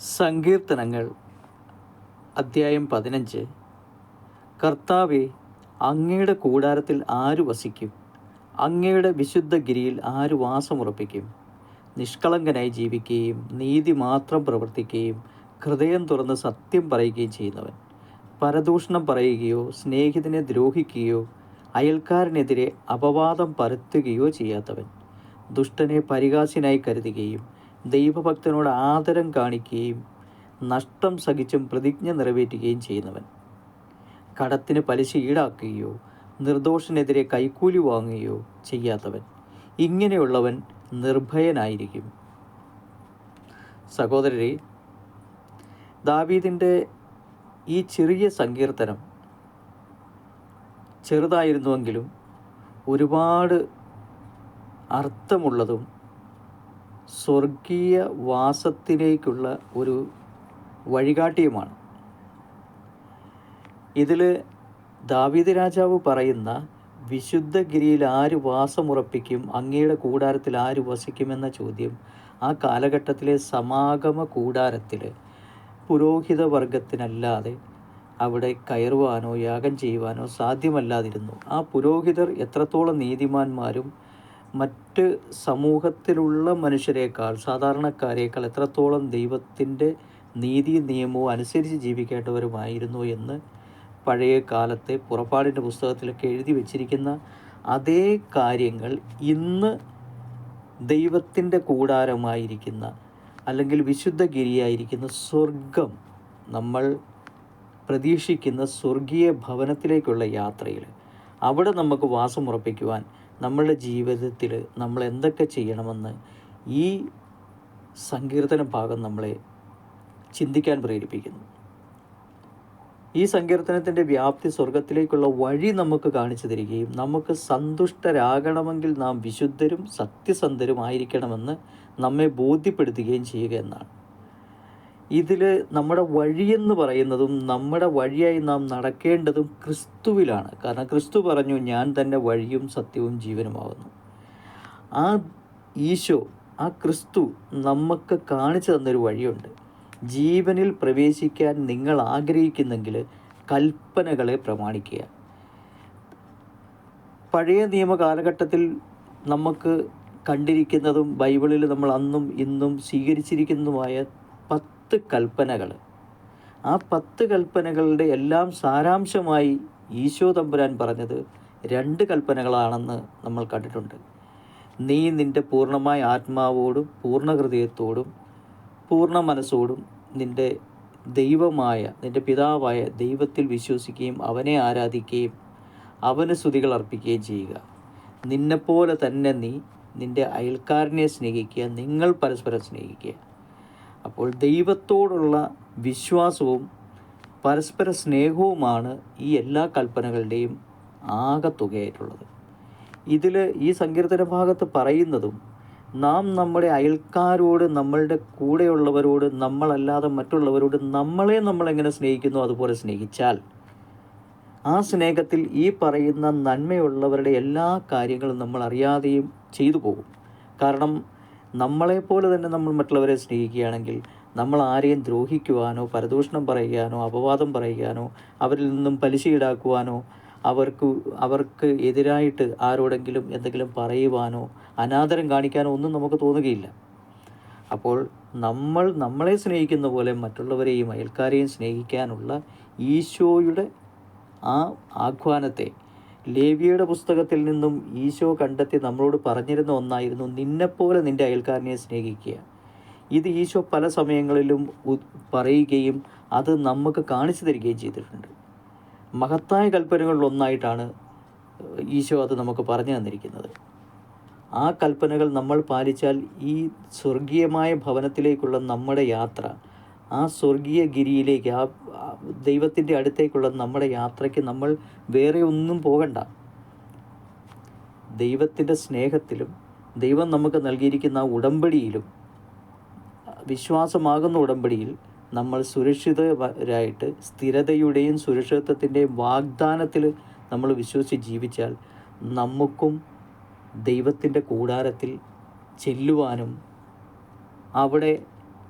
സങ്കീർത്തനങ്ങൾ. അദ്ധ്യായം പതിനഞ്ച്. കർത്താവെ അങ്ങയുടെ കൂടാരത്തിൽ ആര് വസിക്കും? അങ്ങയുടെ വിശുദ്ധ ഗിരിയിൽ ആര് വാസമുറപ്പിക്കും? നിഷ്കളങ്കനായി ജീവിക്കുകയും നീതി മാത്രം പ്രവർത്തിക്കുകയും ഹൃദയം തുറന്ന് സത്യം പറയുകയും ചെയ്യുന്നവൻ. പരദൂഷണം പറയുകയോ സ്നേഹിതനെ ദ്രോഹിക്കുകയോ അയൽക്കാരനെതിരെ അപവാദം പരത്തുകയോ ചെയ്യാത്തവൻ. ദുഷ്ടനെ പരിഹാസ്യനായി കരുതുകയും ദൈവഭക്തനോട് ആദരം കാണിക്കുകയും നഷ്ടം സഹിച്ചും പ്രതിജ്ഞ നിറവേറ്റുകയും ചെയ്യുന്നവൻ. കടത്തിന് പലിശ ഈടാക്കുകയോ നിർദോഷനെതിരെ കൈക്കൂലി വാങ്ങുകയോ ചെയ്യാത്തവൻ. ഇങ്ങനെയുള്ളവൻ നിർഭയനായിരിക്കും. സഹോദരരെ ദാവീദിന്റെ ഈ ചെറിയ സങ്കീർത്തനം ചെറുതായിരുന്നുവെങ്കിലും ഒരുപാട് അർത്ഥമുള്ളതും സ്വർഗീയ വാസത്തിലേക്കുള്ള ഒരു വഴികാട്ടിയുമാണ്. ഇതിൽ ദാവീദ് രാജാവ് പറയുന്ന വിശുദ്ധ ഗിരിയിൽ ആര് വാസമുറപ്പിക്കും അങ്ങയുടെ കൂടാരത്തിൽ ആര് വസിക്കുമെന്ന ചോദ്യം ആ കാലഘട്ടത്തിലെ സമാഗമ കൂടാരത്തിൽ പുരോഹിത വർഗത്തിനല്ലാതെ അവിടെ കയറുവാനോ യാഗം ചെയ്യുവാനോ സാധ്യമല്ലാതിരുന്നു. ആ പുരോഹിതർ എത്രത്തോളം നീതിമാന്മാരും മറ്റ് സമൂഹത്തിലുള്ള മനുഷ്യരെക്കാൾ സാധാരണക്കാരേക്കാൾ എത്രത്തോളം ദൈവത്തിന്റെ നീതി നിയമവും അനുസരിച്ച് ജീവിക്കേണ്ടവരുമായിരുന്നു എന്ന് പഴയ കാലത്തെ പുറപ്പാടിന്റെ പുസ്തകത്തിലൊക്കെ എഴുതി വച്ചിരിക്കുന്ന അതേ കാര്യങ്ങൾ ഇന്ന് ദൈവത്തിന്റെ കൂടാരമായിരിക്കുന്ന അല്ലെങ്കിൽ വിശുദ്ധ ഗിരിയായിരിക്കുന്ന സ്വർഗം നമ്മൾ പ്രതീക്ഷിക്കുന്ന സ്വർഗീയ ഭവനത്തിലേക്കുള്ള യാത്രയിൽ അവിടെ നമുക്ക് വാസമുറപ്പിക്കുവാൻ നമ്മളുടെ ജീവിതത്തിൽ നമ്മൾ എന്തൊക്കെ ചെയ്യണമെന്ന് ഈ സങ്കീർത്തന ഭാഗം നമ്മളെ ചിന്തിക്കാൻ പ്രേരിപ്പിക്കുന്നു. ഈ സങ്കീർത്തനത്തിന്റെ വ്യാപ്തി സ്വർഗത്തിലേക്കുള്ള വഴി നമുക്ക് കാണിച്ചു തരികയും നമുക്ക് സന്തുഷ്ടരാകണമെങ്കിൽ നാം വിശുദ്ധരും സത്യസന്ധരുമായിരിക്കണമെന്ന് നമ്മെ ബോധ്യപ്പെടുത്തുകയും ചെയ്യുക എന്നാണ്. ഇതിൽ നമ്മുടെ വഴിയെന്ന് പറയുന്നതും നമ്മുടെ വഴിയായി നാം നടക്കേണ്ടതും ക്രിസ്തുവിലാണ്. കാരണം ക്രിസ്തു പറഞ്ഞു ഞാൻ തന്നെ വഴിയും സത്യവും ജീവനുമാകുന്നു. ആ ഈശോ ആ ക്രിസ്തു നമുക്ക് കാണിച്ചു തന്നൊരു വഴിയുണ്ട്. ജീവനിൽ പ്രവേശിക്കാൻ നിങ്ങൾ ആഗ്രഹിക്കുന്നെങ്കിൽ കൽപ്പനകളെ പ്രമാണിക്കുക. പഴയ നിയമ കാലഘട്ടത്തിൽ നമുക്ക് കണ്ടിരിക്കുന്നതും ബൈബിളിൽ നമ്മൾ അന്നും ഇന്നും സ്വീകരിച്ചിരിക്കുന്നതുമായ പത്ത് കൽപ്പനകൾ ആ പത്ത് കൽപ്പനകളുടെ എല്ലാം സാരാംശമായി ഈശോ തമ്പുരാൻ പറഞ്ഞത് രണ്ട് കൽപ്പനകളാണെന്ന് നമ്മൾ കണ്ടിട്ടുണ്ട്. നീ നിന്റെ പൂർണമായ ആത്മാവോടും പൂർണ ഹൃദയത്തോടും പൂർണ മനസ്സോടും നിന്റെ ദൈവമായ നിന്റെ പിതാവായ ദൈവത്തിൽ വിശ്വസിക്കുകയും അവനെ ആരാധിക്കുകയും അവന് സ്തുതികൾ അർപ്പിക്കുകയും ചെയ്യുക. നിന്നെപ്പോലെ തന്നെ നീ നിന്റെ അയൽക്കാരനെ സ്നേഹിക്കുക നിങ്ങൾ പരസ്പരം സ്നേഹിക്കുക. അപ്പോൾ ദൈവത്തോടുള്ള വിശ്വാസവും പരസ്പര സ്നേഹവുമാണ് ഈ എല്ലാ കൽപ്പനകളുടെയും ആകത്തുകയായിട്ടുള്ളത്. ഇതിൽ ഈ സങ്കീർത്തന ഭാഗത്ത് പറയുന്നതും നാം നമ്മുടെ അയൽക്കാരോട് നമ്മളുടെ കൂടെയുള്ളവരോട് നമ്മളല്ലാതെ മറ്റുള്ളവരോട് നമ്മളെ നമ്മളെങ്ങനെ സ്നേഹിക്കുന്നു അതുപോലെ സ്നേഹിച്ചാൽ ആ സ്നേഹത്തിൽ ഈ പറയുന്ന നന്മയുള്ളവരുടെ എല്ലാ കാര്യങ്ങളും നമ്മൾ അറിയാതെയും ചെയ്തു പോകും. കാരണം നമ്മളെപ്പോലെ തന്നെ നമ്മൾ മറ്റുള്ളവരെ സ്നേഹിക്കുകയാണെങ്കിൽ നമ്മൾ ആരെയും ദ്രോഹിക്കുവാനോ പരദൂഷണം പറയുവാനോ അപവാദം പറയുവാനോ അവരിൽ നിന്നും പലിശ ഈടാക്കുവാനോ അവർക്ക് അവർക്ക് എതിരായിട്ട് ആരോടെങ്കിലും എന്തെങ്കിലും പറയുവാനോ അനാദരം കാണിക്കാനോ ഒന്നും നമുക്ക് തോന്നുകയില്ല. അപ്പോൾ നമ്മൾ നമ്മളെ സ്നേഹിക്കുന്ന പോലെ മറ്റുള്ളവരെയും അയൽക്കാരെയും സ്നേഹിക്കാനുള്ള ഈശോയുടെ ആ ആഹ്വാനത്തെ ലേവിയുടെ പുസ്തകത്തിൽ നിന്നും ഈശോ കണ്ടെത്തി നമ്മളോട് പറഞ്ഞിരുന്ന ഒന്നായിരുന്നു നിന്നെപ്പോലെ നിന്റെ അയൽക്കാരനെ സ്നേഹിക്കുക. ഇത് ഈശോ പല സമയങ്ങളിലും പറയുകയും അത് നമുക്ക് കാണിച്ചു തരികയും ചെയ്തിട്ടുണ്ട്. മഹത്തായ കൽപ്പനകളിൽ ഒന്നായിട്ടാണ് ഈശോ അത് നമുക്ക് പറഞ്ഞു തന്നിരിക്കുന്നത്. ആ കൽപ്പനകൾ നമ്മൾ പാലിച്ചാൽ ഈ സ്വർഗീയമായ ഭവനത്തിലേക്കുള്ള നമ്മുടെ യാത്ര ആ സ്വർഗീയ ഗിരിയിലേക്ക് ആ ദൈവത്തിന്റെ അടുത്തേക്കുള്ള നമ്മുടെ യാത്രയ്ക്ക് നമ്മൾ വേറെ ഒന്നും പോകണ്ട. ദൈവത്തിന്റെ സ്നേഹത്തിലും ദൈവം നമുക്ക് നൽകിയിരിക്കുന്ന ഉടമ്പടിയിലും വിശ്വാസമാകുന്ന ഉടമ്പടിയിൽ നമ്മൾ സുരക്ഷിതരായിട്ട് സ്ഥിരതയുടെയും സുരക്ഷിതത്വത്തിന്റെയും വാഗ്ദാനത്തിൽ നമ്മൾ വിശ്വസിച്ച് ജീവിച്ചാൽ നമുക്കും ദൈവത്തിന്റെ കൂടാരത്തിൽ ചെല്ലുവാനും അവിടെ